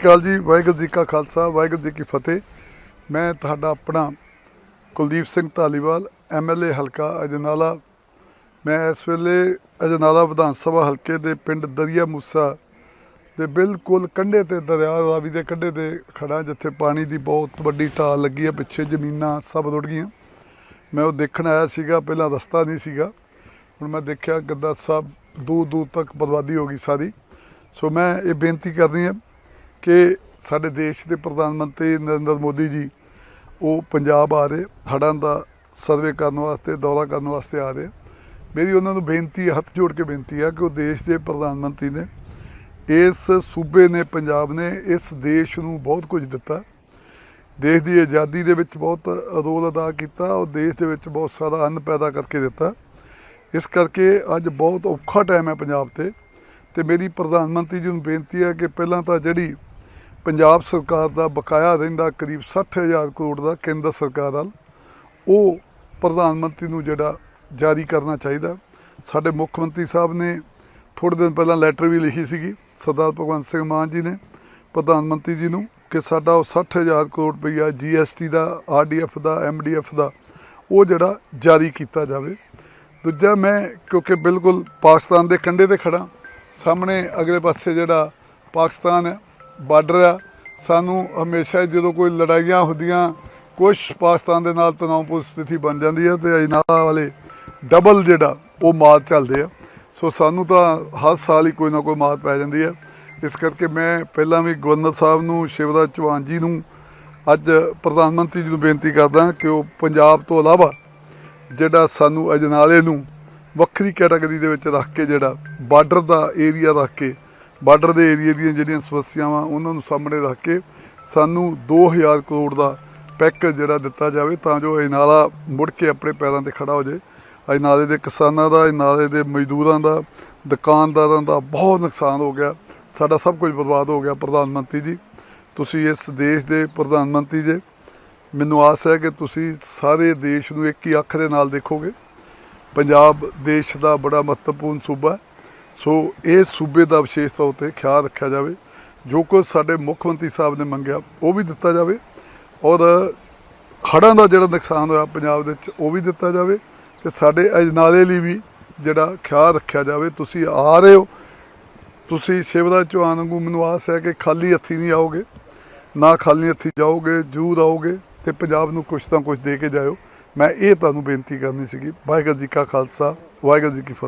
ਸਤਿ ਸ਼੍ਰੀ ਅਕਾਲ ਜੀ, ਵਾਹਿਗੁਰੂ ਜੀ ਕਾ ਖਾਲਸਾ, ਵਾਹਿਗੁਰੂ ਜੀ ਕੀ ਫਤਿਹ। ਮੈਂ ਤੁਹਾਡਾ ਆਪਣਾ ਕੁਲਦੀਪ ਸਿੰਘ ਧਾਲੀਵਾਲ ਐਮਐਲਏ ਹਲਕਾ ਅਜਨਾਲਾ। ਮੈਂ ਇਸ ਵੇਲੇ ਅਜਨਾਲਾ ਵਿਧਾਨ ਸਭਾ ਹਲਕੇ ਦੇ ਪਿੰਡ ਦਰਿਆ ਮੂਸਾ ਦੇ ਬਿਲਕੁਲ ਕੰਢੇ ਤੇ ਦਰਿਆ ਰਾਵੀ ਦੇ ਕੰਢੇ ਤੇ ਖੜਾ ਜਿੱਥੇ ਪਾਣੀ ਦੀ ਬਹੁਤ ਵੱਡੀ ਢਾਲ ਲੱਗੀ ਹੈ, ਪਿੱਛੇ ਜ਼ਮੀਨਾਂ ਸਭ ਰੁੜ ਗਈਆਂ। ਮੈਂ ਉਹ ਦੇਖਣ ਆਇਆ ਸੀਗਾ, ਪਹਿਲਾਂ ਰਸਤਾ ਨਹੀਂ ਸੀਗਾ। ਹੁਣ ਮੈਂ ਦੇਖਿਆ ਗੱਦਾ ਸਭ ਦੂਰ ਦੂਰ ਤੱਕ ਬਰਬਾਦੀ ਹੋ ਗਈ ਸਾਰੀ। ਸੋ ਮੈਂ ਇਹ ਬੇਨਤੀ ਕਰਦੀ ਹਾਂ ਕਿ ਸਾਡੇ ਦੇਸ਼ ਦੇ ਪ੍ਰਧਾਨ ਮੰਤਰੀ ਨਰਿੰਦਰ ਮੋਦੀ ਜੀ, ਉਹ ਪੰਜਾਬ ਆ ਰਹੇ, ਹੜ੍ਹਾਂ ਦਾ ਸਰਵੇ ਕਰਨ ਵਾਸਤੇ, ਦੌਰਾ ਕਰਨ ਵਾਸਤੇ ਆ ਰਹੇ। ਮੇਰੀ ਉਹਨਾਂ ਨੂੰ ਬੇਨਤੀ ਹੱਥ ਜੋੜ ਕੇ ਬੇਨਤੀ ਆ ਕਿ ਉਹ ਦੇਸ਼ ਦੇ ਪ੍ਰਧਾਨ ਮੰਤਰੀ ਨੇ, ਇਸ ਸੂਬੇ ਨੇ, ਪੰਜਾਬ ਨੇ ਇਸ ਦੇਸ਼ ਨੂੰ ਬਹੁਤ ਕੁਝ ਦਿੱਤਾ। ਦੇਸ਼ ਦੀ ਆਜ਼ਾਦੀ ਦੇ ਵਿੱਚ ਬਹੁਤ ਰੋਲ ਅਦਾ ਕੀਤਾ ਉਹ ਦੇਸ਼ ਦੇ ਵਿੱਚ ਬਹੁਤ ਸਾਰਾ ਅੰਨ ਪੈਦਾ ਕਰਕੇ ਦਿੱਤਾ। ਇਸ ਕਰਕੇ ਅੱਜ ਬਹੁਤ ਔਖਾ ਟਾਈਮ ਹੈ ਪੰਜਾਬ ਤੇ। ਤੇ ਮੇਰੀ ਪ੍ਰਧਾਨ ਮੰਤਰੀ ਜੀ ਨੂੰ ਬੇਨਤੀ ਹੈ ਕਿ ਪਹਿਲਾਂ ਤਾਂ ਜਿਹੜੀ ਪੰਜਾਬ ਸਰਕਾਰ ਦਾ ਬਕਾਇਆ ਰਹਿੰਦਾ ਕਰੀਬ 60000 ਕਰੋੜ ਦਾ ਕੇਂਦਰ ਸਰਕਾਰ ਵੱਲ, ਉਹ ਪ੍ਰਧਾਨ ਮੰਤਰੀ ਨੂੰ ਜਿਹੜਾ ਜਾਰੀ ਕਰਨਾ ਚਾਹੀਦਾ। ਸਾਡੇ ਮੁੱਖ ਮੰਤਰੀ ਸਾਹਿਬ ਨੇ ਥੋੜੇ ਦਿਨ ਪਹਿਲਾਂ ਲੈਟਰ ਵੀ ਲਿਖੀ ਸੀਗੀ, ਸਰਦਾਰ ਭਗਵੰਤ ਸਿੰਘ ਮਾਨ ਜੀ ਨੇ ਪ੍ਰਧਾਨ ਮੰਤਰੀ ਜੀ ਨੂੰ ਕਿ ਸਾਡਾ ਉਹ 60000 ਕਰੋੜ ਰੁਪਈਆ ਜੀਐਸਟੀ ਦਾ ਆਰਡੀਐਫ ਦਾ ਐਮਡੀਐਫ ਦਾ, ਉਹ ਜਿਹੜਾ ਜਾਰੀ ਕੀਤਾ ਜਾਵੇ। ਦੂਜਾ ਮੈਂ ਕਿਉਂਕਿ ਬਿਲਕੁਲ ਪਾਕਿਸਤਾਨ ਦੇ ਕੰਢੇ ਤੇ ਖੜਾ ਸਾਹਮਣੇ ਅਗਲੇ ਪਾਸੇ ਜਿਹੜਾ ਪਾਕਿਸਤਾਨ ਹੈ ਬਾਰਡਰ ਆ, ਸਾਨੂੰ ਹਮੇਸ਼ਾ ਜਦੋਂ ਕੋਈ ਲੜਾਈਆਂ ਹੁੰਦੀਆਂ ਕੁਝ ਪਾਕਿਸਤਾਨ ਦੇ ਨਾਲ ਤਣਾਅਪੂਰਨ ਸਥਿਤੀ ਬਣ ਜਾਂਦੀ ਹੈ ਤੇ ਅਜਨਾਲਾ ਵਾਲੇ ਡਬਲ ਜਿਹੜਾ, ਉਹ ਮਾਤ ਚੱਲਦੇ ਆ। ਸੋ ਸਾਨੂੰ ਤਾਂ ਹਰ ਸਾਲ ਹੀ ਕੋਈ ਨਾ ਕੋਈ ਮਾਤ ਪੈ ਜਾਂਦੀ ਹੈ ਇਸ ਕਰਕੇ ਮੈਂ ਪਹਿਲਾਂ ਵੀ ਗਵਰਨਰ ਸਾਹਿਬ ਨੂੰ, ਸ਼ਿਵਰਾਜ ਚੌਹਾਨ ਜੀ ਨੂੰ, ਅੱਜ ਪ੍ਰਧਾਨ ਮੰਤਰੀ ਜੀ ਨੂੰ ਬੇਨਤੀ ਕਰਦਾ ਕਿ ਉਹ ਪੰਜਾਬ ਤੋਂ ਇਲਾਵਾ ਜਿਹੜਾ ਸਾਨੂੰ ਅਜਨਾਲੇ ਨੂੰ ਵੱਖਰੀ ਕੈਟਾਗਰੀ ਦੇ ਵਿੱਚ ਰੱਖ ਕੇ ਜਿਹੜਾ ਬਾਰਡਰ ਦਾ ਏਰੀਆ ਰੱਖ ਕੇ ਬਾਰਡਰ ਦੇ ਏਰੀਆ ਦੀਆਂ ਜਿਹੜੀਆਂ ਸਮੱਸਿਆਵਾਂ ਉਹਨਾਂ ਨੂੰ ਸਾਹਮਣੇ ਰੱਖ ਕੇ ਸਾਨੂੰ 2000 ਕਰੋੜ ਦਾ ਪੈਕੇਜ ਜਿਹੜਾ ਦਿੱਤਾ ਜਾਵੇ ਤਾਂ ਜੋ ਅਜਨਾਲਾ ਮੁੜ ਕੇ ਆਪਣੇ ਪੈਰਾਂ ਤੇ ਖੜਾ ਹੋ ਜਾਏ। ਅਜਨਾਲੇ ਦੇ ਕਿਸਾਨਾਂ ਦਾ ਅਜਨਾਲੇ ਦੇ ਮਜ਼ਦੂਰਾਂ ਦਾ, ਦੁਕਾਨਦਾਰਾਂ ਦਾ ਬਹੁਤ ਨੁਕਸਾਨ ਹੋ ਗਿਆ। ਸਾਡਾ ਸਭ ਕੁਝ ਬਰਬਾਦ ਹੋ ਗਿਆ ਪ੍ਰਧਾਨ ਮੰਤਰੀ ਜੀ। ਤੁਸੀਂ ਇਸ ਦੇਸ਼ ਦੇ ਪ੍ਰਧਾਨ ਮੰਤਰੀ ਜੇ, ਮੈਨੂੰ ਆਸ ਹੈ ਕਿ ਤੁਸੀਂ ਸਾਰੇ ਦੇਸ਼ ਨੂੰ ਇੱਕ ਹੀ ਅੱਖ ਦੇ ਨਾਲ ਦੇਖੋਗੇ। ਪੰਜਾਬ ਦੇਸ਼ ਦਾ ਬੜਾ ਮਹੱਤਵਪੂਰਨ ਸੂਬਾ ਹੈ। ਸੋ ਇਹ ਸੂਬੇ ਦਾ ਵਿਸ਼ੇਸ਼ ਤੌਰ ਤੇ ਖਿਆਲ ਰੱਖਿਆ ਜਾਵੇ। ਜੋ ਕੁਝ ਸਾਡੇ ਮੁੱਖ ਮੰਤਰੀ ਸਾਹਿਬ ਨੇ ਮੰਗਿਆ, ਉਹ ਵੀ ਦਿੱਤਾ ਜਾਵੇ। ਔਰ ਹੜ੍ਹਾਂ ਦਾ ਜਿਹੜਾ ਨੁਕਸਾਨ ਹੋਇਆ ਪੰਜਾਬ ਦੇ ਵਿੱਚ, ਉਹ ਵੀ ਦਿੱਤਾ ਜਾਵੇ। ਤੇ ਸਾਡੇ ਅਜਨਾਲੇ ਲਈ ਵੀ ਜਿਹੜਾ ਖਿਆਲ ਰੱਖਿਆ ਜਾਵੇ, ਤੁਸੀਂ ਆ ਰਹੇ ਹੋ। ਤੁਸੀਂ ਸ਼ਿਵਰਾਜ ਚੌਹਾਨ ਵਾਂਗੂ ਮੈਨੂੰ ਆਸ ਹੈ ਕਿ ਖਾਲੀ ਹੱਥੀ ਨਹੀਂ ਆਓਗੇ, ਨਾ ਖਾਲੀ ਹੱਥੀ ਜਾਓਗੇ, ਜ਼ਰੂਰ ਆਓਗੇ ਤੇ ਪੰਜਾਬ ਨੂੰ ਕੁਛ ਤਾਂ ਕੁਛ ਦੇ ਕੇ ਜਾਇਓ। ਮੈਂ ਇਹ ਤੁਹਾਨੂੰ ਬੇਨਤੀ ਕਰਨੀ ਸੀਗੀ। ਵਾਹਿਗੁਰੂ ਜੀ ਕਾ ਖਾਲਸਾ, ਵਾਹਿਗੁਰੂ ਜੀ ਕੀ ਫਤਿਹ।